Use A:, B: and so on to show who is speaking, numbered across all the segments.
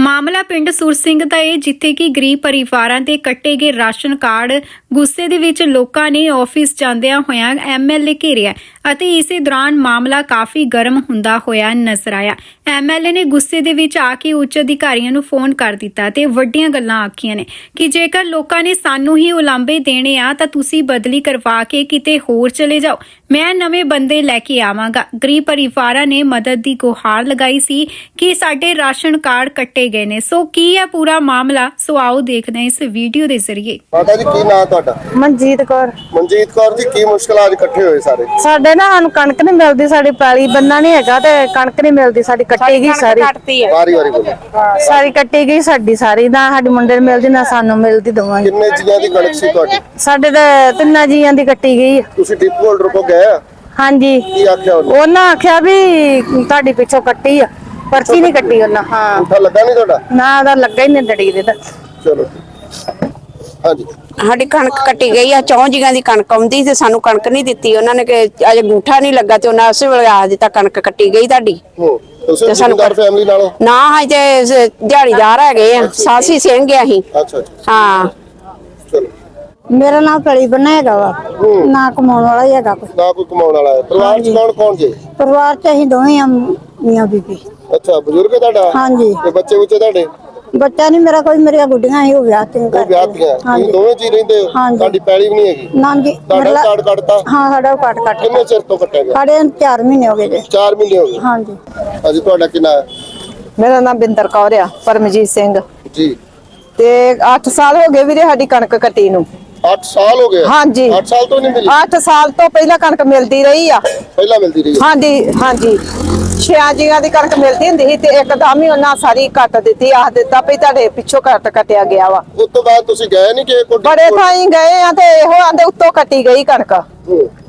A: ਮਾਮਲਾ ਪਿੰਡ ਸੁਰ ਸਿੰਘ ਦਾ ਹੈ ਜਿੱਥੇ ਕਿ ਗਰੀਬ ਪਰਿਵਾਰਾਂ ਦੇ ਕੱਟੇ ਗਏ ਰਾਸ਼ਨ ਕਾਰਡ ਗੁੱਸੇ ਦੇ ਵਿੱਚ ਲੋਕਾਂ ਨੇ ਆਫਿਸ ਜਾਂਦਿਆਂ ਹੋਇਆਂ ਐਮਐਲਏ ਘੇਰਿਆ ਅਤੇ ਇਸੇ ਦੌਰਾਨ ਮਾਮਲਾ ਕਾਫੀ ਗਰਮ ਹੁੰਦਾ ਹੋਇਆ ਨਜ਼ਰ ਆਇਆ। ਐਮਐਲਏ ਨੇ ਗੁੱਸੇ ਦੇ ਵਿੱਚ ਆ ਕੇ ਉੱਚ ਅਧਿਕਾਰੀਆਂ ਨੂੰ ਫੋਨ ਕਰ ਦਿੱਤਾ ਤੇ ਵੱਡੀਆਂ ਗੱਲਾਂ ਆਖੀਆਂ ਨੇ ਕਿ ਜੇਕਰ ਲੋਕਾਂ ਨੇ ਸਾਨੂੰ ਹੀ ਉਲਾਂਬੇ ਦੇਣੇ ਆ ਤਾਂ ਤੁਸੀਂ ਬਦਲੀ ਕਰਵਾ ਕੇ ਕਿਤੇ ਹੋਰ ਚਲੇ ਜਾਓ। ਮੈਂ ਨਵੇਂ ਬੰਦੇ ਲੈ ਕੇ ਆਵਾਂਗਾ। ਗਰੀਬ ਪਰਿਵਾਰਾਂ ਨੇ ਮਦਦ ਦੀ ਗੁਹਾਰ ਲਗਾਈ ਸੀ ਕਿ ਸਾਡੇ ਰਾਸ਼ਨ ਕਾਰਡ ਕੱਟੇ ਗਏ ਨੇ। ਸੋ ਕੀ ਹੈ ਪੂਰਾ ਮਾਮਲਾ? ਸੋ ਆਓ ਦੇਖਦੇ ਹਾਂ ਇਸ ਵੀਡੀਓ ਦੇ ਜ਼ਰੀਏ।
B: ਮਾਤਾ ਜੀ ਕੀ ਨਾਂ ਤੁਹਾਡਾ?
C: ਮਨਜੀਤ ਕੌਰ।
B: ਮਨਜੀਤ ਕੌਰ ਜੀ ਕੀ ਮੁਸ਼ਕਲਾਂ ਅੱਜ ਇਕੱਠੇ ਹੋਏ ਸਾਰੇ?
C: ਸਾਡੇ ਨਾ ਸਾਨੂੰ ਕਣਕ ਨਹੀਂ ਮਿਲਦੀ ਸਾਡੀ ਪੈਲੀ ਬੰਨਾ ਨਹੀਂ ਹੈਗਾ ਤੇ ਕਣਕ ਨਹੀਂ ਮਿਲਦੀ ਸਾਡੀ ਕੱਟੀ ਗਈ ਸਾਰੀ।
B: ਵਾਰੀ ਵਾਰੀ ਬੋਲੋ।
C: ਸਾਰੀ ਕੱਟੀ ਗਈ ਸਾਡੀ ਸਾਰੀ ਨਾ ਸਾਡੇ ਮੁੰਡੇ ਨੂੰ ਮਿਲਦੀ ਨਾ ਸਾਨੂੰ ਮਿਲਦੀ ਦੋਵਾਂ ਨੂੰ।
B: ਕਿੰਨੇ ਜੀਆਂ ਦੀ ਕਣਕ ਸੀ ਤੁਹਾਡੀ?
C: ਸਾਡੇ ਤੇ ਤਿੰਨਾਂ ਜੀਆਂ ਦੀ ਕੱਟੀ ਗਈ।
B: ਤੁਸੀਂ ਡਿਪੂ ਹੋਲਡਰ ਕੋ ਗਏ ਆ?
C: ਹਾਂਜੀ।
B: ਕੀ ਆਖਿਆ ਉਹਨੇ?
C: ਉਹਨਾਂ ਆਖਿਆ ਵੀ ਤੁਹਾਡੀ ਪਿੱਛੋਂ ਕੱਟੀ ਆ। ਪਰਚੀ ਨਹੀਂ ਕੱਟੀ ਉਹਨਾਂ ਹਾਂ।
B: ਅੰਗੂਠਾ ਲੱਗਾ ਨਹੀਂ ਤੁਹਾਡਾ?
C: ਨਾ ਉਹਦਾ ਲੱਗਾ ਹੀ ਨਹੀਂ ਡੜੀ ਦੇ ਤਾਂ।
B: ਚਲੋ ਹਾਂਜੀ।
D: ਸਾਡੀ ਕਣਕ ਕੱਟੀ ਗਈ ਆ ਚੌਂ ਜੀਆਂ ਦੀ ਕਣਕ ਆਉਂਦੀ ਤੇ ਸਾਨੂੰ ਕਣਕ ਨਹੀਂ ਦਿੱਤੀ। ਉਹਨਾਂ ਨੇ ਕਿ ਅਜੇ ਗੂਠਾ ਨਹੀਂ ਲੱਗਾ ਤੇ ਉਹਨਾਂ ਉਸੇ ਵੇਲੇ ਆ ਦਿੱਤਾ ਕਣਕ ਕੱਟੀ ਗਈ ਤੁਹਾਡੀ।
B: ਹੂੰ ਤੁਸੀਂ
D: ਤੇ ਸਾਨੂੰ
B: ਜ਼ਿਮੀਂਦਾਰ ਫੈਮਿਲੀ ਨਾਲੋਂ?
D: ਨਾ ਹਜੇ ਸ- ਦਿਹਾੜੀਦਾਰ ਹੈਗੇ ਆ ਸਾਸੀ ਸਿੰਘ ਆ ਅਸੀਂ।
B: ਅੱਛਾ ਅੱਛਾ
D: ਹਾਂ।
B: ਚਲੋ।
C: ਮੇਰਾ ਨਾਮ ਪੈਲੀ ਬੰਨਾ ਹੈਗਾ ਵਾ। ਨਾ ਕਮਾਉਣ ਵਾਲਾ ਹੀ ਹੈਗਾ ਕੋਈ।
B: ਨਾ ਕੋਈ ਕਮਾਉਣ ਵਾਲਾ ਹੈ। ਪਰਿਵਾਰ ਚ ਕੌਣ ਕੌਣ ਜੀ?
C: ਪਰਿਵਾਰ ਚ ਅਸੀਂ ਦੋਵੇਂ ਆ ਮੀਆਂ ਬੀਬੀ।
B: ਅੱਛਾ ਬਜ਼ੁਰਗ ਹੈ ਤੁਹਾਡਾ?
C: ਹਾਂਜੀ।
B: ਤੇ ਬੱਚੇ ਬੱਚੇ ਤੁਹਾਡੇ?
C: ਬੱਚਾ ਨਹੀਂ ਮੇਰਾ ਕੋਈ ਮੇਰੀਆਂ ਗੁੱਡੀਆਂ ਸੀ ਉਹ ਵਿਆਹ ਤੇ
B: ਉਹ ਵਿਆਹ ਤੁਸੀਂ ਦੋਵੇਂ ਜੀ ਰਹਿੰਦੇ ਹੋ?
C: ਹਾਂਜੀ।
B: ਤੁਹਾਡੀ ਪੈਲੀ ਵੀ ਨਹੀਂ ਹੈਗੀ?
C: ਨਾ ਜੀ
B: ਤੁਹਾਡਾ
C: ਮੇਰਾ-
B: ਕਾਰਡ ਕੱਟਤਾ?
C: ਹਾਂ ਸਾਡਾ ਉਹ ਕੱਟ ਕੱਟ
B: ਕਿੰਨੇ ਚਿਰ ਤੋਂ ਕੱਟਿਆ ਗਿਆ?
C: ਸਾਡੇ 4 ਮਹੀਨੇ ਹੋ ਗਏ ਜੇ।
B: 4 ਮਹੀਨੇ ਹੋ ਗਏ?
C: ਹਾਂਜੀ।
B: ਅਜੇ ਤੁਹਾਡਾ ਕਿੰਨਾ ਹੈ?
E: ਮੇਰਾ ਨਾਮ ਬਿੰਦਰ ਕੌਰ ਆ ਪਰਮਜੀਤ ਸਿੰਘ।
B: ਜੀ।
E: ਤੇ 8 ਸਾਲ ਹੋ ਗਏ ਵੀਰੇ ਸਾਡੀ ਕਣਕ ਕੱਟੀ ਨੂੰ।
B: 8 ਸਾਲ ਹੋ ਗਏ
E: ਹਾਂਜੀ।
B: 8 ਸਾਲ ਤੋਂ ਨਹੀਂ ਮਿਲੀ
E: 8 ਸਾਲ ਤੋਂ ਪਹਿਲਾਂ ਕਣਕ ਮਿਲਦੀ ਰਹੀ ਆ
B: ਪਹਿਲਾਂ ਮਿਲਦੀ ਰਹੀ।
E: ਹਾਂਜੀ ਹਾਂਜੀ ਛਿਆਂ ਜੀਆਂ ਦੀ ਕਣਕ ਮਿਲਦੀ ਹੁੰਦੀ ਸੀ ਤੇ ਇੱਕਦਮ ਹੀ ਉਹਨਾਂ ਸਾਰੀ ਕੱਟ ਦਿੱਤੀ ਆਖ ਦਿੱਤਾ ਵੀ ਤੁਹਾਡੇ ਪਿੱਛੋਂ ਕੱਟ ਕੱਟਿਆ ਗਿਆ ਵਾ।
B: ਉਸ ਤੋਂ ਬਾਅਦ ਤੁਸੀਂ ਗਏ ਨਹੀਂ ਕਿ ਕੋਈ
E: ਬੜੇ ਥਾਈਂ ਗਏ ਆ ਤੇ ਇਹੋ ਆਂਦੇ ਉੱਤੋਂ ਕੱਟੀ ਗਈ ਕਣਕ।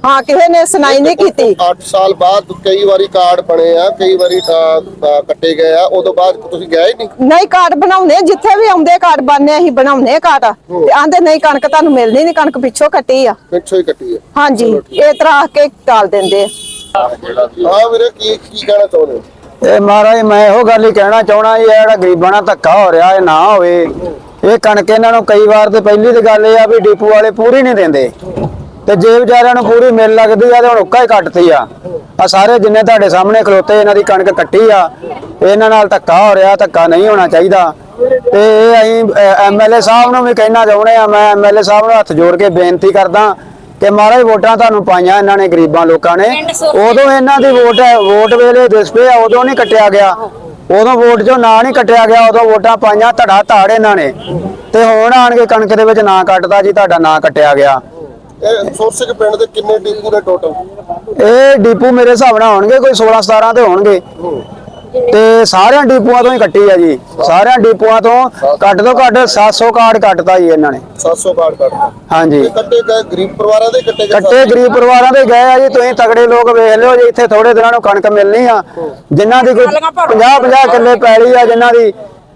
E: ਹਾਂ। ਕਿਸੇ ਨੇ ਸੁਣਾਈ ਨਹੀਂ ਕੀਤੀ।
B: 8 ਸਾਲ ਬਾਅਦ ਕਈ ਵਾਰੀ ਕਾਰਡ ਬਣੇ ਆ ਕਈ ਵਾਰੀ ਕੱਟੇ ਗਏ ਆ ਉਦੋਂ ਬਾਅਦ ਤੁਸੀਂ ਗਏ ਨਹੀਂ
E: ਨਹੀਂ ਕਾਰਡ ਬਣਾਉਣੇ ਜਿੱਥੇ ਵੀ ਆਉਂਦੇ ਕਾਰਡ ਬਣਨੇ ਅਸੀਂ ਬਣਾਉਣੇ ਕਾਰਡ। ਤੇ ਆਂਦੇ ਨਹੀਂ ਕਣਕ ਤੁਹਾਨੂੰ ਮਿਲਣੀ ਨਹੀਂ ਕਣਕ ਪਿੱਛੋਂ ਕੱਟੀ ਆ।
B: ਪਿੱਛੋਂ ਹੀ ਕੱਟੀ ਹੈ
E: ਹਾਂਜੀ ਇਹ ਤਰ੍ਹਾਂ ਕੇ ਟਾਲ ਦਿੰਦੇ ਆ।
B: ਹਾਂ ਵੀਰੇ, ਕੀ ਕੀ ਕਹਿਣਾ ਚਾਹੁੰਦੇ ਹੋ?
F: ਇਹ ਮਹਾਰਾਜ, ਮੈਂ ਇਹੋ ਗੱਲ ਹੀ ਕਹਿਣਾ ਚਾਹਣਾ ਇਹ ਜਿਹੜਾ ਗਰੀਬਾਂ ਨਾਲ ਧੱਕਾ ਹੋ ਰਿਹਾ, ਇਹ ਨਾ ਹੋਵੇ। ਇਹ ਕਣਕ ਇਹਨਾਂ ਨੂੰ ਕਈ ਵਾਰ ਤੇ ਪਹਿਲੀ ਤੇ ਗੱਲ ਇਹ ਆ ਵੀ ਡੀਪੂ ਵਾਲੇ ਪੂਰੀ ਨਹੀਂ ਦਿੰਦੇ। ਤੇ ਜੇ ਵਿਚਾਰਿਆਂ ਨੂੰ ਪੂਰੀ ਮਿਲ ਲੱਗਦੀ ਆ ਤੇ ਹੁਣ ਉੱਕਾ ਹੀ ਕੱਟਤੀ ਆ। ਆ ਸਾਰੇ ਜਿੰਨੇ ਤੁਹਾਡੇ ਸਾਹਮਣੇ ਖਲੋਤੇ ਇਹਨਾਂ ਦੀ ਕਣਕ ਕੱਟੀ ਆ, ਇਹਨਾਂ ਨਾਲ ਧੱਕਾ ਹੋ ਰਿਹਾ, ਧੱਕਾ ਨਹੀਂ ਹੋਣਾ ਚਾਹੀਦਾ। ਤੇ ਇਹ ਅਸੀਂ ਐਮਐਲਏ ਸਾਹਿਬ ਨੂੰ ਵੀ ਕਹਿਣਾ ਚਾਹੁੰਦੇ ਆ, ਮੈਂ ਐਮਐਲਏ ਸਾਹਿਬ ਨੂੰ ਹੱਥ ਜੋੜ ਕੇ ਬੇਨਤੀ ਕਰਦਾ। ਕਿ ਮਹਾਰਾਜ ਵੋਟਾਂ ਤੁਹਾਨੂੰ ਪਾਈਆਂ ਇਹਨਾਂ ਨੇ ਗਰੀਬਾਂ ਲੋਕਾਂ ਨੇ। ਉਦੋਂ ਇਹਨਾਂ ਦੀ ਵੋਟ ਹੈ ਵੋਟ ਵੇਲੇ ਦਿਸ ਪਏ ਆ, ਉਦੋਂ ਨਹੀਂ ਕੱਟਿਆ ਗਿਆ। ਉਦੋਂ ਵੋਟ ਚੋਂ ਨਾਂ ਨਹੀਂ ਕੱਟਿਆ ਗਿਆ ਉਦੋਂ ਵੋਟਾਂ ਪਾਈਆਂ ਧੜਾ ਧਾੜ ਇਹਨਾਂ ਨੇ। ਤੇ ਹੁਣ ਆਣ ਕੇ ਕਣਕ ਦੇ ਵਿੱਚ ਨਾਂ ਕੱਟਦਾ ਜੀ ਤੁਹਾਡਾ ਨਾਂ ਕੱਟਿਆ ਗਿਆ।
B: ਇਹ ਸੋਰਸਿਕ ਪਿੰਡ ਦੇ ਕਿੰਨੇ ਡੀਪੂ ਨੇ ਟੋਟਲ
F: ਇਹ ਡੀਪੂ ਮੇਰੇ ਹਿਸਾਬ ਨਾਲ ਹੋਣਗੇ ਕੋਈ 16 17 ਤੇ ਹੋਣਗੇ। ਤੇ ਸਾਰਿਆਂ ਡੀਪੂਆਂ ਤੋਂ ਹੀ ਕੱਟੀ ਆ ਜੀ। ਸਾਰਿਆਂ ਡੀਪੂਆਂ ਤੋਂ ਘੱਟ ਤੋਂ ਘੱਟ 700 ਕਾਰਡ ਕੱਟਤਾ ਜੀ ਇਹਨਾਂ ਨੇ।
B: 700 ਕਾਰਡ ਕੱਟਦੇ
F: ਹਾਂਜੀ।
B: ਕੱਟੇ ਗਏ ਗਰੀਬ ਪਰਿਵਾਰਾਂ ਦੇ ਕੱਟੇ ਗਏ
F: ਕੱਟੇ ਗਰੀਬ ਪਰਿਵਾਰਾਂ ਦੇ ਗਏ ਆ ਜੀ। ਤੁਸੀਂ ਤਗੜੇ ਲੋਕ ਵੇਖ ਲਿਓ ਜੀ ਇੱਥੇ ਥੋੜੇ ਦਿਨਾਂ ਨੂੰ ਕਣਕ ਮਿਲਣੀ ਆ। ਜਿਨ੍ਹਾਂ ਦੀ ਕੋਈ 50 50 ਕਿੱਲੇ ਪੈਲੀ ਆ ਜਿਨ੍ਹਾਂ ਦੀ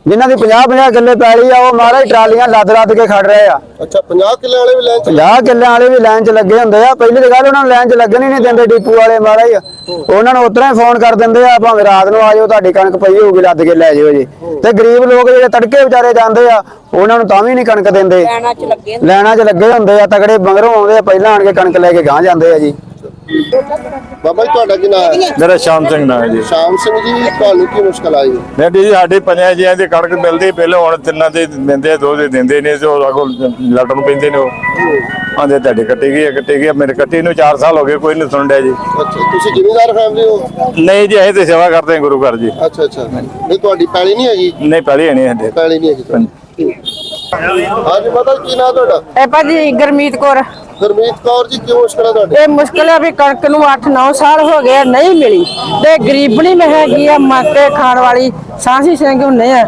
F: ਜਿਨ੍ਹਾਂ ਦੀ 50 50 ਕਿੱਲੇ ਪੈਲੀ ਆ ਉਹ ਮਹਾਰਾਜ ਟਰਾਲੀਆਂ ਲੱਦ ਲੱਦ ਕੇ ਖੜ ਰਹੇ ਆ।
B: ਅੱਛਾ 50 ਕਿੱਲੇ ਵਾਲੇ ਵੀ ਚ
F: 50 ਕਿੱਲਿਆਂ ਵਾਲੇ ਵੀ ਲਾਈਨ 'ਚ ਲੱਗੇ ਹੁੰਦੇ ਆ। ਪਹਿਲੀ ਤਾਂ ਗੱਲ ਉਹਨਾਂ ਨੂੰ ਲਾਈਨ 'ਚ ਲੱਗਣ ਹੀ ਨਹੀਂ ਦਿੰਦੇ ਡੀਪੂ ਵਾਲੇ ਮਹਾਰਾਜ। ਉਹਨਾਂ ਨੂੰ ਉਤਰਾ ਹੀ ਫੋਨ ਕਰ ਦਿੰਦੇ ਆ ਭਾਵੇਂ ਰਾਤ ਨੂੰ ਆ ਜਾਓ ਤੁਹਾਡੀ ਕਣਕ ਪਈ ਹੋਊਗੀ ਲੱਦ ਕੇ ਲੈ ਜਾਓ ਜੀ। ਤੇ ਗਰੀਬ ਲੋਕ ਜਿਹੜੇ ਤੜਕੇ ਵਿਚਾਰੇ ਜਾਂਦੇ ਆ ਉਹਨਾਂ ਨੂੰ ਤਾਂ ਵੀ ਨਹੀਂ ਕਣਕ ਦਿੰਦੇ।
D: ਲੈਣਾ ਚ ਲੱਗੇ
F: ਲੈਣਾ 'ਚ ਲੱਗੇ ਹੁੰਦੇ ਆ ਤਗੜੇ ਬੰਗਰੋਂ ਆਉਂਦੇ ਆ ਪਹਿਲਾਂ ਆਣ ਕੇ ਕਣਕ ਲੈ ਕੇ ਗਾਂ ਜਾਂਦੇ ਆ ਜੀ।
B: ਬਾਬਾ ਜੀ ਤੁਹਾਡਾ ਕੀ ਨਾਮ ਹੈ?
G: ਮੇਰਾ ਸ਼ਾਮ ਸਿੰਘ ਨਾਮ ਹੈ ਜੀ।
B: ਸ਼ਾਮ ਸਿੰਘ ਜੀ ਤੁਹਾਨੂੰ ਕੀ ਮੁਸ਼ਕਲ ਆਈ?
G: ਮੈਂ ਜੀ ਸਾਡੇ ਪੰਜਾਂ ਜੀਆਂ ਦੀ ਕਣਕ ਮਿਲਦੀ ਪਹਿਲਾਂ ਹੁਣ ਤਿੰਨਾਂ ਦੇ ਦਿੰਦੇ ਦੋ ਦੇ ਦਿੰਦੇ ਨੇ ਉਹ ਅਗੋ ਲੜਨ ਨੂੰ ਪੈਂਦੇ ਨੇ ਉਹ। ਆਂਦੇ ਤੁਹਾਡੇ ਕੱਟੀ ਗਈ ਹੈ, ਕੱਟੀ ਗਈ ਹੈ। ਮੇਰੇ ਕੱਟੀ ਨੂੰ 4 ਸਾਲ ਹੋ ਗਏ ਕੋਈ ਨਹੀਂ ਸੁਣ ਰਿਹਾ ਜੀ।
B: ਅੱਛਾ ਤੁਸੀਂ ਜ਼ਿਮੀਂਦਾਰ ਫੈਮਿਲੀ ਹੋ?
G: ਨਹੀਂ ਜੀ ਅਸੀਂ ਤੇ ਸੇਵਾ ਕਰਦੇ ਹਾਂ ਗੁਰੂ ਘਰ ਜੀ।
B: ਅੱਛਾ ਅੱਛਾ। ਨਹੀਂ ਤੁਹਾਡੀ ਪੈਲੀ ਨਹੀਂ ਹੈਗੀ?
G: ਨਹੀਂ ਪਹਿਲੇ ਨਹੀਂ ਹੰਦੇ
B: ਪੈਲੀ ਨਹੀਂ ਹੈਗੀ ਹਾਂਜੀ ਮਾਤਾ ਜੀ, ਕੀ ਨਾਮ ਤੁਹਾਡਾ?
E: ਇਹ ਭਾਜੀ ਗਰਮੀਤ ਕੌਰ।
B: ਗੁਰਮੀਤ ਕੌਰ ਜੀ ਕੀ ਮੁਸ਼ਕਲ ਹੈ ਤੁਹਾਡੀ?
E: ਇਹ ਮੁਸ਼ਕਿਲ ਹੈ ਵੀ ਕਣਕ ਨੂੰ 8-9 ਸਾਲ ਹੋ ਗਏ ਨਹੀਂ ਮਿਲੀ। ਤੇ ਗਰੀਬਣੀ ਮੈਂ ਹੈਗੀ ਆ ਮੱਕੇ ਖਾਣ ਵਾਲੀ ਸਾਂਸੀ ਸਿੰਘ ਹੁੰਨੇ ਆ।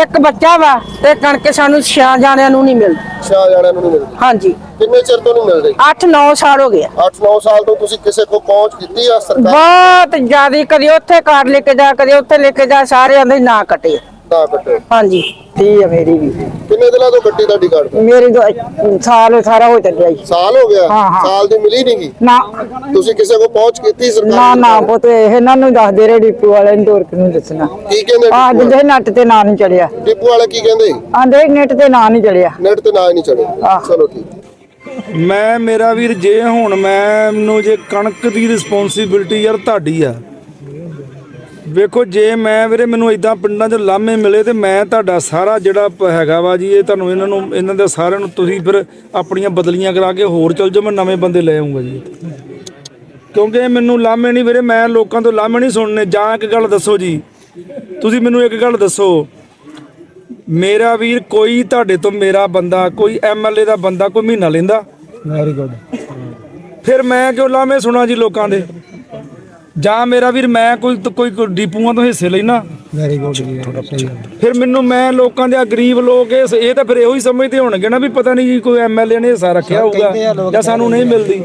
E: ਇੱਕ ਬੱਚਾ ਵਾ ਤੇ ਕਣਕ ਸਾਨੂੰ ਛਿਆ ਜਾਣਿਆਂ ਨੂੰ ਨਹੀਂ ਮਿਲਦੀ।
B: ਸ਼ਾਹ ਜਾਣਿਆਂ ਨੂੰ ਨਹੀਂ ਮਿਲਦੀ।
E: ਹਾਂਜੀ।
B: ਕਿੰਨੇ ਚਿਰ ਤੋਂ ਨਹੀਂ ਮਿਲ ਰਹੀ?
E: 8-9 ਸਾਲ ਹੋ ਗਏ ਆ।
B: 8-9 ਸਾਲ ਤੋਂ ਤੁਸੀਂ ਕਿਸੇ ਕੋ ਪਹੁੰਚ ਕੀਤੀ ਆ ਸਰਕਾਰ?
E: ਬਹੁਤ ਜ਼ਿਆਦੀ ਕਦੇ ਉੱਥੇ ਕਾਰ ਲੈ ਕੇ ਜਾ ਕਦੇ ਉੱਥੇ ਲੈ ਕੇ ਜਾ ਸਾਰੇ ਆਂਦੇ ਨਾ ਕੱਟੇ
B: ਤਾਂ ਕੱਟੇ
E: ਹਾਂਜੀ। ਠੀਕ ਹੈ ਮੇਰੀ ਵੀ?
B: ਕਿੰਨੇ ਦਿਨਾਂ ਤੋਂ ਕੱਟੀ ਤੁਹਾਡੀ ਕਾਰਡ
E: ਮੇਰੀ ਤਾਂ ਸਾਲ ਸਾਰਾ ਹੋ ਚੱਲਿਆ ਜੀ।
B: ਸਾਲ ਹੋ ਗਿਆ?
E: ਹਾਂ, ਹਾਂ।
B: ਸਾਲ ਦੀ ਮਿਲੀ ਨਹੀਂਗੀ
E: ਨਾ।
B: ਤੁਸੀਂ ਕਿਸੇ ਕੋ ਪਹੁੰਚ ਕੀਤੀ ਸਰਕਾਰ
E: ਨਾ
B: ਦੀ?
E: ਨਾ ਪੁੱਤ ਇਹਨਾਂ ਨੂੰ ਦੱਸਦੇ ਰਹੇ ਡਿਪੂ ਵਾਲੇ ਨੂੰ ਤੋਰ ਕੇ ਨੂੰ ਦੱਸਣਾ।
B: ਕੀ ਕਹਿੰਦੇ
E: ਆ
B: ਡਿਪੂ
E: ਜਿੱਦੇ ਨੱਟ ਤੇ ਨਾਂ ਨਹੀਂ ਚੜਿਆ।
B: ਵਾਲੇ? ਡਿਪੂ ਵਾਲੇ ਕੀ ਕਹਿੰਦੇ?
E: ਆਂਦੇ ਨੈਟ ਤੇ ਨਾਂ ਨਹੀਂ ਚੜਿਆ।
B: ਨੈਟ ਤੇ ਨਾ ਹੀ ਨਹੀਂ ਚੜੇ
E: ਆਹ।
B: ਚਲੋ ਠੀਕ।
H: ਮੈਂ ਮੇਰਾ ਵੀਰ ਜੇ ਹੁਣ ਮੈਨੂੰ ਜੇ ਕਣਕ ਦੀ ਰਿਸਪੌਂਸਿਬਿਲਟੀ ਯਾਰ ਤੁਹਾਡੀ ਆ ਵੇਖੋ ਜੇ ਮੈਂ ਵੀਰੇ ਮੈਨੂੰ ਇਦਾਂ ਪਿੰਡਾਂ 'ਚ ਲਾਮੇ ਮਿਲੇ ਤੇ ਮੈਂ ਤੁਹਾਡਾ ਸਾਰਾ ਜਿਹੜਾ ਪ- ਹੈਗਾ ਵਾ ਜੀ ਇਹ ਤੁਹਾਨੂੰ ਇਹਨਾਂ ਨੂੰ ਇਹਨਾਂ ਦੇ ਸਾਰਿਆਂ ਨੂੰ ਤੁਸੀਂ ਫਿਰ ਆਪਣੀਆਂ ਬਦਲੀਆਂ ਕਰਾ ਕੇ ਹੋਰ ਚਲ ਜਾਓ ਮੈਂ ਨਵੇਂ ਬੰਦੇ ਲੈ ਆਉਂਗਾ ਜੀ। ਕਿਉਂਕਿ ਮੈਨੂੰ ਲਾਮੇ ਨਹੀਂ ਵੀਰੇ ਮੈਂ ਲੋਕਾਂ ਤੋਂ ਲਾਮੇ ਨਹੀਂ ਸੁਣਨੇ। ਜਾਂ ਇੱਕ ਗੱਲ ਦੱਸੋ ਜੀ ਤੁਸੀਂ ਮੈਨੂੰ ਇੱਕ ਗੱਲ ਦੱਸੋ। ਮੇਰਾ ਵੀਰ ਕੋਈ ਤੁਹਾਡੇ ਤੋਂ ਮੇਰਾ ਬੰਦਾ ਕੋਈ ਐਮਐਲਏ ਦਾ ਬੰਦਾ ਕੋਈ ਮਹੀਨਾ ਲੈਂਦਾ? ਵੈਰੀ ਗੁੱਡ ਫਿਰ ਮੈਂ ਕਿਉਂ ਲਾਵੇਂ ਸੁਣਾ ਜੀ ਲੋਕਾਂ ਦੇ? ਜਾਂ ਮੇਰਾ ਵੀਰ ਮੈਂ ਕੋਈ ਕੋਈ ਡੀਪੂਆਂ ਤੋਂ ਹਿੱਸੇ ਲੈਣਾ ਵੈਰੀ ਗੁੱਡ ਫਿਰ ਮੈਨੂੰ ਮੈਂ ਲੋਕਾਂ ਦੇ ਆ ਗਰੀਬ ਲੋਕ ਇਹ ਇਹ ਤਾਂ ਫਿਰ ਇਹੋ ਹੀ ਸਮਝਦੇ ਹੋਣਗੇ ਨਾ ਵੀ ਪਤਾ ਨਹੀਂ ਜੀ ਕੋਈ ਐਮਐਲਏ ਨੇ ਹਿੱਸਾ ਰੱਖਿਆ ਹੋਊਗਾ ਜਾਂ ਸਾਨੂੰ ਨਹੀਂ ਮਿਲਦੀ।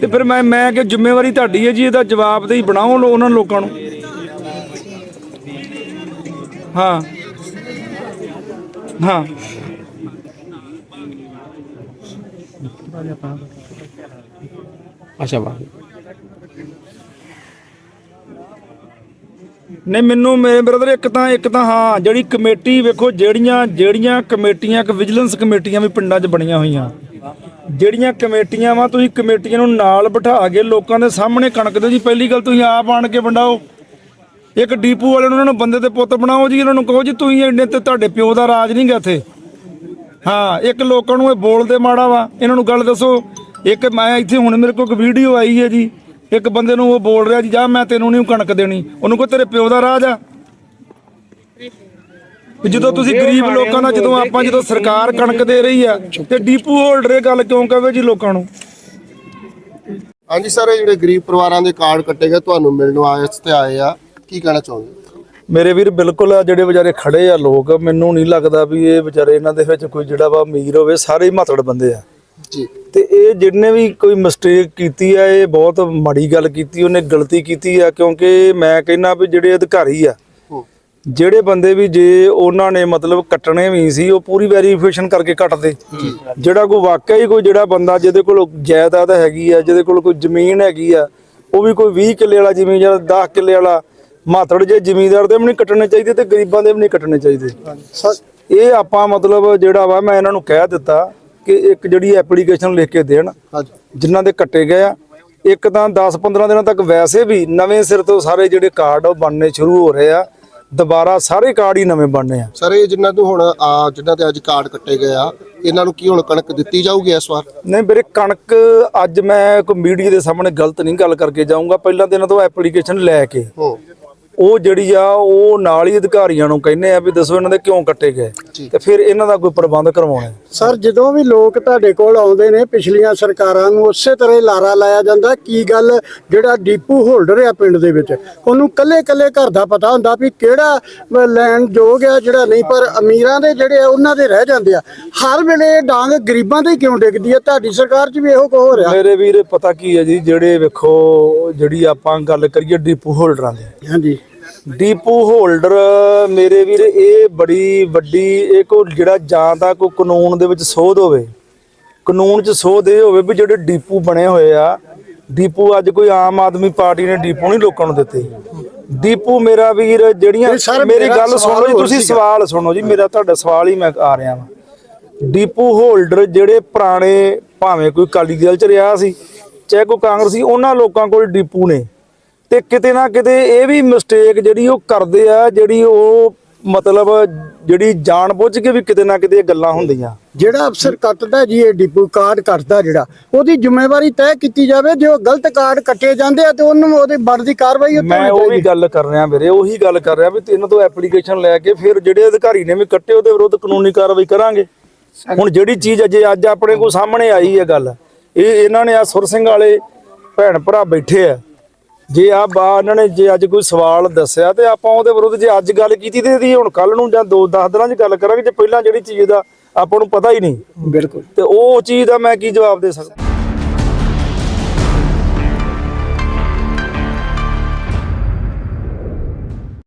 H: ਤੇ ਫਿਰ ਮੈਂ ਮੈਂ ਕਿ ਜ਼ਿੰਮੇਵਾਰੀ ਤੁਹਾਡੀ ਹੈ ਜੀ ਇਹਦਾ ਜਵਾਬਦੇਹੀ ਬਣਾਓ ਲੋ ਉਹਨਾਂ ਲੋਕਾਂ ਨੂੰ। ਹਾਂ। ਹਾਂ। ਅੱਛਾ ਨਹੀਂ, ਮੈਨੂੰ ਮੇਰੇ ਬ੍ਰਦਰ ਇੱਕ ਤਾਂ ਇੱਕ ਤਾਂ ਹਾਂ, ਜਿਹੜੀ ਕਮੇਟੀ ਵੇਖੋ, ਜਿਹੜੀਆਂ ਜਿਹੜੀਆਂ ਕਮੇਟੀਆਂ, ਇੱਕ ਵਿਜੀਲੈਂਸ ਕਮੇਟੀਆਂ ਵੀ ਪਿੰਡਾਂ 'ਚ ਬਣੀਆਂ ਹੋਈਆਂ। ਜਿਹੜੀਆਂ ਕਮੇਟੀਆਂ ਵਾ, ਤੁਸੀਂ ਕਮੇਟੀਆਂ ਨੂੰ ਨਾਲ ਬਿਠਾ ਕੇ ਲੋਕਾਂ ਦੇ ਸਾਹਮਣੇ ਕਣਕ ਦਿਓ ਜੀ, ਪਹਿਲੀ ਗੱਲ ਤੁਸੀਂ ਆਪ ਆਣ ਕੇ ਵੰਡਾਓ। ਇੱਕ ਡੀਪੂ ਵਾਲੇ ਨੂੰ, ਉਹਨਾਂ ਨੂੰ ਬੰਦੇ ਦੇ ਪੁੱਤ ਬਣਾਓ ਜੀ ਇਹਨਾਂ ਨੂੰ ਕਹੋ ਜੀ, ਤੁਸੀਂ ਇੰਨੇ ਤੇ ਤੁਹਾਡੇ ਪਿਓ ਦਾ ਰਾਜ ਨਹੀਂ ਗਾ ਇੱਥੇ। ਹਾਂ, ਇੱਕ ਲੋਕਾਂ ਨੂੰ ਇਹ ਬੋਲਦੇ ਮਾੜਾ ਵਾ, ਇਹਨਾਂ ਨੂੰ ਗੱਲ ਦੱਸੋ। ਇੱਕ ਮੈਂ ਇੱਥੇ, ਹੁਣ ਮੇਰੇ ਕੋਲ ਇੱਕ ਵੀਡੀਓ ਆਈ ਹੈ ਜੀ। ਇੱਕ ਬੰਦੇ ਨੂੰ ਉਹ ਬੋਲ ਰਿਹਾ ਜੀ ਜਾ ਮੈਂ ਤੈਨੂੰ ਨਹੀਂ ਕਣਕ ਦੇਣੀ। ਉਹਨੂੰ ਕੋ ਤੇਰੇ ਪਿਓ ਦਾ ਰਾਜ ਆ। ਜਦੋਂ ਤੁਸੀਂ ਗਰੀਬ ਲੋਕਾਂ ਦਾ ਜਦੋਂ ਆਪਾਂ ਜਦੋਂ ਸਰਕਾਰ ਕਣਕ ਦੇ ਰਹੀ ਆ ਤੇ ਡੀਪੂ ਹੋਲਡਰ ਇਹ ਗੱਲ ਕਿਉਂ ਕਹਵੇ ਜੀ ਲੋਕਾਂ ਨੂੰ?
B: ਹਾਂਜੀ ਸਰ ਇਹ ਜਿਹੜੇ ਗਰੀਬ ਪਰਿਵਾਰਾਂ ਦੇ ਕਾਰਡ ਕੱਟੇ ਗਏ ਤੁਹਾਨੂੰ ਮਿਲਣ ਵਾਸਤੇ ਆਏ ਆ। ਕੀ ਕਹਿਣਾ ਚਾਹੁੰਦੇ
H: ਮੇਰੇ ਵੀਰ ਬਿਲਕੁਲ ਆ ਜਿਹੜੇ ਵਿਚਾਰੇ ਖੜੇ ਆ ਲੋਕ ਮੈਨੂੰ ਨਹੀਂ ਲੱਗਦਾ ਵੀ ਇਹ ਵਿਚਾਰੇ ਇਹਨਾਂ ਦੇ ਵਿੱਚ ਕੋਈ ਜਿਹੜਾ ਵਾ ਅਮੀਰ ਹੋਵੇ ਸਾਰੇ ਹੀ ਮਾਤੜ ਬੰਦੇ ਆ।
B: ਜੀ।
H: ਤੇ ਇਹ ਜਿਹਨੇ ਵੀ ਕੋਈ ਮਿਸਟੇਕ ਕੀਤੀ ਆ ਇਹ ਬਹੁਤ ਮਾੜੀ ਗੱਲ ਕੀਤੀ ਉਹਨੇ ਗਲਤੀ ਕੀਤੀ ਆ ਕਿਉਂਕਿ ਮੈਂ ਕਹਿੰਦਾ ਵੀ ਜਿਹੜੇ ਅਧਿਕਾਰੀ ਆ। ਜਿਹੜੇ ਬੰਦੇ ਵੀ ਜੇ ਉਹਨਾਂ ਨੇ ਮਤਲਬ ਕੱਟਣੇ ਵੀ ਸੀ ਉਹ ਪੂਰੀ ਵੈਰੀਫਿਕੇਸ਼ਨ ਕਰਕੇ ਕੱਟਦੇ ਜਿਹੜਾ ਕੋਈ ਵਾਕਿਆ ਹੀ ਕੋਈ ਜਿਹੜਾ ਬੰਦਾ ਜਿਹਦੇ ਕੋਲ ਜਾਇਦਾਦ ਹੈਗੀ ਆ ਜਿਹਦੇ ਕੋਲ ਕੋਈ ਜ਼ਮੀਨ ਹੈਗੀ ਆ ਉਹ ਵੀ ਕੋਈ 20 ਕਿੱਲੇ ਵਾਲਾ ਜ਼ਮੀਨ ਜਾਂ 10 ਕਿੱਲੇ ਵਾਲਾ ਮਾਤੜ ਜੇ ਜ਼ਮੀਂਦਾਰ ਦੇ ਵੀ ਨਹੀਂ ਕੱਟਣੇ ਚਾਹੀਦੇ ਤੇ ਗਰੀਬਾਂ ਦੇ ਵੀ ਨਹੀਂ ਕੱਟਣੇ ਚਾਹੀਦੇ। ਇਹ ਆਪਾਂ ਮਤਲਬ ਜਿਹੜਾ ਵਾ ਮੈਂ ਇਹਨਾਂ ਨੂੰ ਕਹਿ ਦਿੱਤਾ ਕਿ ਇੱਕ ਜਿਹੜੀ ਐਪਲੀਕੇਸ਼ਨ ਲਿਖ ਕੇ ਦੇਣ ਜਿਨ੍ਹਾਂ ਦੇ ਕੱਟੇ ਗਏ ਆ ਇੱਕ ਤਾਂ 10-15 ਦਿਨਾਂ ਤੱਕ ਵੈਸੇ ਵੀ ਨਵੇਂ ਸਿਰ ਤੋਂ ਸਾਰੇ ਜਿਹੜੇ ਕਾਰਡ ਉਹ ਬਣਨੇ ਸ਼ੁਰੂ ਹੋ ਰਹੇ ਆ। ਦੁਬਾਰਾ ਸਾਰੇ ਕਾਰਡ ਹੀ ਨਵੇਂ ਬਣਨੇ ਆ।
B: ਸਰ ਇਹ ਜਿਨ੍ਹਾਂ ਤੋਂ ਹੁਣ ਆ ਜਿਨ੍ਹਾਂ ਤੇ ਅੱਜ ਕਾਰਡ ਕੱਟੇ ਗਏ ਆ ਇਹਨਾਂ ਨੂੰ ਕੀ ਹੁਣ ਕਣਕ ਦਿੱਤੀ ਜਾਊਗੀ ਇਸ ਵਾਰ?
H: ਨਹੀਂ ਵੀਰੇ ਕਣਕ ਅੱਜ ਮੈਂ ਕੋਈ ਮੀਡੀਆ ਦੇ ਸਾਹਮਣੇ ਗਲਤ ਨਹੀਂ ਗੱਲ ਕਰਕੇ ਜਾਊਂਗਾ। ਪਹਿਲਾਂ ਤਾਂ ਇਹਨਾਂ ਤੋਂ ਐਪਲੀਕੇਸ਼ਨ ਲੈ ਕੇ ਉਹ ਜਿਹੜੀ ਆ ਉਹ ਨਾਲ ਹੀ ਅਧਿਕਾਰੀਆਂ ਨੂੰ ਕਹਿੰਦੇ ਆ ਵੀ ਦੱਸੋ ਇਹਨਾਂ ਦੇ ਕਿਉਂ ਕੱਟੇ ਗਏ। ਤੇ ਫਿਰ ਇਹਨਾਂ ਦਾ ਕੋਈ ਪ੍ਰਬੰਧ ਕਰਵਾਉਣਾ।
I: ਸਰ ਜਦੋਂ ਵੀ ਲੋਕ ਤੁਹਾਡੇ ਕੋਲ ਆਉਂਦੇ ਨੇ ਪਿਛਲੀਆਂ ਸਰਕਾਰਾਂ ਨੂੰ ਉਸੇ ਤਰ੍ਹਾਂ ਹੀ ਲਾਰਾ ਲਾਇਆ ਜਾਂਦਾ ਕੀ ਗੱਲ ਜਿਹੜਾ ਡੀਪੂ ਹੋਲਡਰ ਆ ਪਿੰਡ ਦੇ ਵਿੱਚ ਉਹਨੂੰ ਕੱਲੇ ਕੱਲੇ ਘਰ ਦਾ ਪਤਾ ਹੁੰਦਾ ਵੀ ਕਿਹੜਾ ਲੈਣ ਯੋਗ ਆ ਜਿਹੜਾ ਨਹੀਂ ਪਰ ਅਮੀਰਾਂ ਦੇ ਜਿਹੜੇ ਆ ਉਹਨਾਂ ਦੇ ਰਹਿ ਜਾਂਦੇ ਆ। ਹਰ ਵੇਲੇ ਡਾਂਗ ਗਰੀਬਾਂ ਤੇ ਕਿਉਂ ਡਿੱਗਦੀ ਆ? ਤੁਹਾਡੀ ਸਰਕਾਰ 'ਚ ਵੀ ਇਹੋ ਕੁ ਹੋ ਰਿਹਾ।
H: ਮੇਰੇ ਵੀਰ ਪਤਾ ਕੀ ਹੈ ਜੀ ਜਿਹੜੇ ਵੇਖੋ ਜਿਹੜੀ ਆਪਾਂ ਗੱਲ ਕਰੀਏ ਡੀਪੂ ਹੋਲਡਰਾਂ ਦੀ
I: ਹਾਂਜੀ।
H: ਡੀਪੂ ਹੋਲਡਰ ਮੇਰੇ ਵੀਰ ਇਹ ਬੜੀ ਵੱਡੀ ਇਹ ਕੋ ਜਿਹੜਾ ਜਾਂ ਤਾਂ ਕੋਈ ਕਾਨੂੰਨ ਦੇ ਵਿੱਚ ਸੋਧ ਹੋਵੇ। ਕਾਨੂੰਨ 'ਚ ਸੋਧ ਇਹ ਹੋਵੇ ਵੀ ਜਿਹੜੇ ਡੀਪੂ ਬਣੇ ਹੋਏ ਆ ਡੀਪੂ ਅੱਜ ਕੋਈ ਆਮ ਆਦਮੀ ਪਾਰਟੀ ਨੇ ਡੀਪੂ ਨਹੀਂ ਲੋਕਾਂ ਨੂੰ ਦਿੱਤੇ। ਡੀਪੂ ਮੇਰਾ ਵੀਰ ਜਿਹੜੀਆਂ ਮੇਰੀ ਗੱਲ ਸੁਣੋ ਜੀ ਤੁਸੀਂ। ਸਵਾਲ ਸੁਣੋ ਜੀ ਮੇਰਾ ਤੁਹਾਡਾ ਸਵਾਲ ਹੀ ਮੈਂ ਆ ਰਿਹਾ ਵਾਂ। ਡੀਪੂ ਹੋਲਡਰ ਜਿਹੜੇ ਪੁਰਾਣੇ ਭਾਵੇਂ ਕੋਈ ਕਾਲੀ ਦਲ ਚ ਰਿਹਾ ਸੀ ਚਾਹੇ ਕੋਈ ਕਾਂਗਰਸੀ ਉਹਨਾਂ ਲੋਕਾਂ ਕੋਲ ਡੀਪੂ ਨੇ। ਤੇ ਕਿਤੇ ਨਾ ਕਿਤੇ ਇਹ ਵੀ ਮਿਸਟੇਕ ਜਿਹੜੀ ਉਹ ਕਰਦੇ ਆ ਜਿਹੜੀ ਉਹ ਮਤਲਬ ਜਿਹੜੀ ਜਾਣ ਬੁੱਝ ਕੇ ਵੀ ਕਿਤੇ ਨਾ ਕਿਤੇ ਇਹ ਗੱਲਾਂ ਹੁੰਦੀਆਂ।
I: ਜਿਹੜਾ ਅਫਸਰ ਕੱਟਦਾ ਜੀ ਇਹ ਡਿਪੂ ਕਾਰਡ ਕੱਟਦਾ ਜਿਹੜਾ ਉਹਦੀ ਜ਼ਿੰਮੇਵਾਰੀ ਤੈਅ ਕੀਤੀ ਜਾਵੇ ਜੇ ਉਹ ਗਲਤ ਕਾਰਡ ਕੱਟੇ ਜਾਂਦੇ ਆ ਤੇ ਉਹਨੂੰ ਉਹਦੇ ਬਣਦੀ ਕਾਰਵਾਈ ਉੱਤੇ
H: ਮੈਂ ਉਹ ਵੀ ਗੱਲ ਕਰ ਰਿਹਾ ਵੀਰੇ ਉਹੀ ਗੱਲ ਕਰ ਰਿਹਾ ਵੀ ਇਹਨਾਂ ਤੋਂ ਐਪਲੀਕੇਸ਼ਨ ਲੈ ਕੇ ਫਿਰ ਜਿਹੜੇ ਅਧਿਕਾਰੀ ਨੇ ਵੀ ਕੱਟੇ ਉਹਦੇ ਵਿਰੁੱਧ ਕਾਨੂੰਨੀ ਕਾਰਵਾਈ ਕਰਾਂਗੇ। ਹੁਣ ਜਿਹੜੀ ਚੀਜ਼ ਅਜੇ ਅੱਜ ਆਪਣੇ ਕੋਲ ਸਾਹਮਣੇ ਆਈ ਹੈ ਗੱਲ ਇਹ ਇਹਨਾਂ ਨੇ ਆ ਸੁਰ ਸਿੰਘ ਵਾਲੇ ਭੈਣ ਭਰਾ ਬੈਠੇ ਆ। ਜੇ ਆ ਬਾ ਇਹਨਾਂ ਨੇ ਜੇ ਅੱਜ ਕੋਈ ਸਵਾਲ ਦੱਸਿਆ ਤੇ ਆਪਾਂ ਉਹਦੇ ਵਿਰੁੱਧ ਜੇ ਅੱਜ ਗੱਲ ਕੀਤੀ ਤੇ ਇਹਦੀ ਹੁਣ ਕੱਲ ਨੂੰ ਜਾਂ ਦੋ 10 ਦਿਨਾਂ 'ਚ ਗੱਲ ਕਰਾਂਗੇ ਜੇ ਪਹਿਲਾਂ ਜਿਹੜੀ ਚੀਜ਼ ਦਾ ਆਪਾਂ ਨੂੰ ਪਤਾ ਹੀ ਨਹੀਂ।
I: ਬਿਲਕੁਲ।
H: ਤੇ ਉਹ ਚੀਜ਼ ਦਾ ਮੈਂ ਕੀ ਜਵਾਬ ਦੇ ਸਕਦਾ?